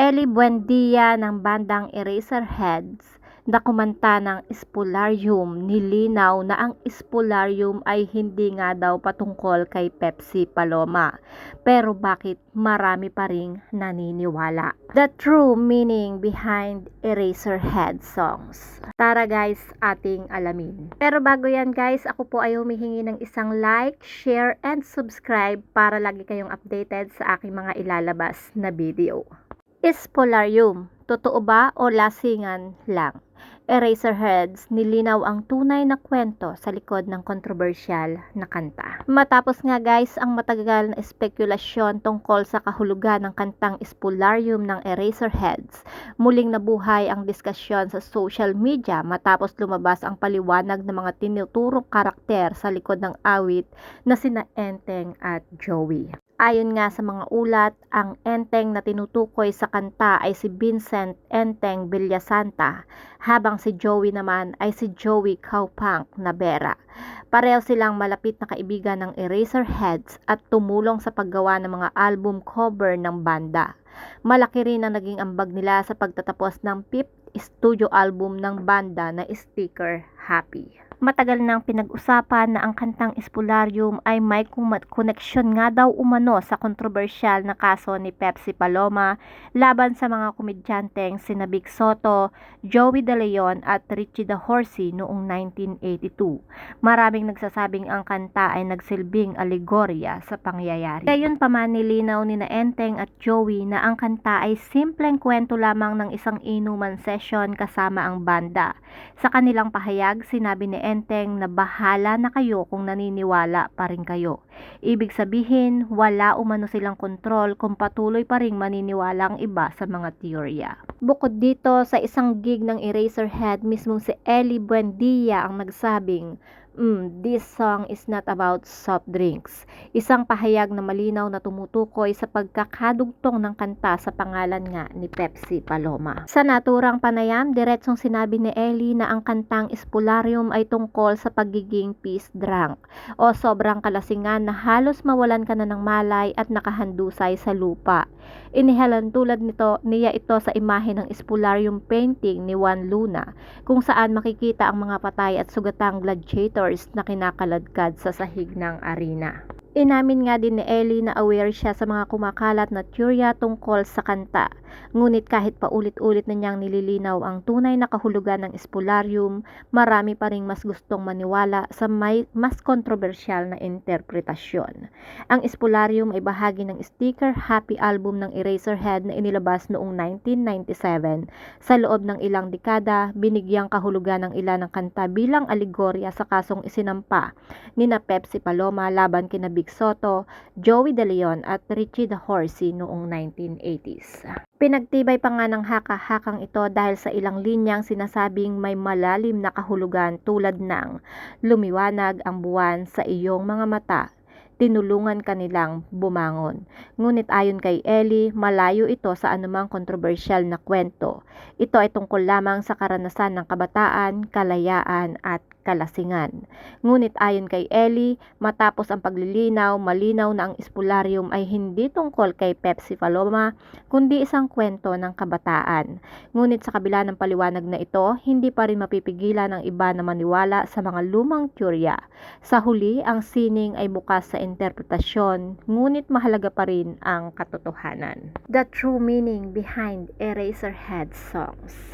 Ellie Buendia ng bandang Eraserheads na kumanta ng Spolarium nilinaw na ang Spolarium ay hindi nga daw patungkol kay Pepsi Paloma. Pero bakit marami pa ring naniniwala? The true meaning behind Eraserhead songs. Tara guys, ating alamin. Pero bago yan guys, ako po ay humihingi ng isang like, share, and subscribe para lagi kayong updated sa aking mga ilalabas na video. Spolarium, totoo ba o lasingan lang? Eraserheads, nilinaw ang tunay na kwento sa likod ng kontrobersyal na kanta. Matapos nga guys ang matagal na espekulasyon tungkol sa kahulugan ng kantang Spolarium ng Eraserheads, muling nabuhay ang diskusyon sa social media matapos lumabas ang paliwanag ng mga tinuturong karakter sa likod ng awit na sina Enteng at Joey. Ayon nga sa mga ulat, ang enteng na tinutukoy sa kanta ay si Vincent Enteng Villasanta, habang si Joey naman ay si Joey Cowpunk Navera. Pareho silang malapit na kaibigan ng Eraserheads at tumulong sa paggawa ng mga album cover ng banda. Malaki rin ang naging ambag nila sa pagtatapos ng fifth studio album ng banda na Sticker Happy. Matagal nang pinag-usapan na ang kantang Spolarium ay may koneksyon nga daw umano sa kontrobersyal na kaso ni Pepsi Paloma laban sa mga komedyanteng sina Big Soto, Joey De Leon at Richie The Horsey noong 1982. Maraming nagsasabing ang kanta ay nagsilbing alegorya sa pangyayari. Gayon pa man nilinaw ni Enteng at Joey na ang kanta ay simpleng kwento lamang ng isang inuman session kasama ang banda. Sa kanilang pahayag, sinabi ni Enteng na bahala na kayo kung naniniwala pa rin kayo. Ibig sabihin, wala umano silang kontrol kung patuloy pa ring maniniwala ang iba sa mga teorya. Bukod dito, sa isang gig ng Eraserhead, mismong si Ellie Buendia ang nagsabing, Mm, this song is not about soft drinks. Isang pahayag na malinaw na tumutukoy sa pagkakadugtong ng kanta sa pangalan nga ni Pepsi Paloma. Sa naturang panayam, diretsong sinabi ni Ellie na ang kantang Spolarium ay tungkol sa pagiging peace drunk o sobrang kalasingan na halos mawalan ka na ng malay at nakahandusay sa lupa. Inihalan tulad nito niya ito sa imahe ng Spolarium painting ni Juan Luna kung saan makikita ang mga patay at sugatang gladiators na kinakaladkad sa sahig ng arena. Inamin nga din ni Ellie na aware siya sa mga kumakalat na teorya tungkol sa kanta. Ngunit kahit paulit-ulit na niyang nililinaw ang tunay na kahulugan ng Spolarium, marami pa ring mas gustong maniwala sa may mas kontrobersyal na interpretasyon. Ang Spolarium ay bahagi ng sticker Happy album ng Eraserhead na inilabas noong 1997. Sa loob ng ilang dekada, binigyang kahulugan ng ilan ng kanta bilang alegorya sa kasong isinampa ni na Pepsi Paloma laban kina Big Soto, Joey De Leon at Richie The Horsey noong 1980s. Pinagtibay pa nga ng haka-hakang ito dahil sa ilang linyang sinasabing may malalim na kahulugan tulad ng lumiwanag ang buwan sa iyong mga mata tinulungan kanilang bumangon. Ngunit ayon kay Ellie, malayo ito sa anumang kontrobersyal na kwento. Ito ay tungkol lamang sa karanasan ng kabataan, kalayaan at kalasingan. Ngunit ayon kay Ellie, matapos ang paglilinaw, malinaw na ang Spolarium ay hindi tungkol kay Pepsi Paloma, kundi isang kwento ng kabataan. Ngunit sa kabila ng paliwanag na ito, hindi pa rin mapipigilan ng iba na maniwala sa mga lumang teorya. Sa huli, ang sining ay bukas sa interpretasyon, ngunit mahalaga pa rin ang katotohanan. The true meaning behind Eraserhead songs.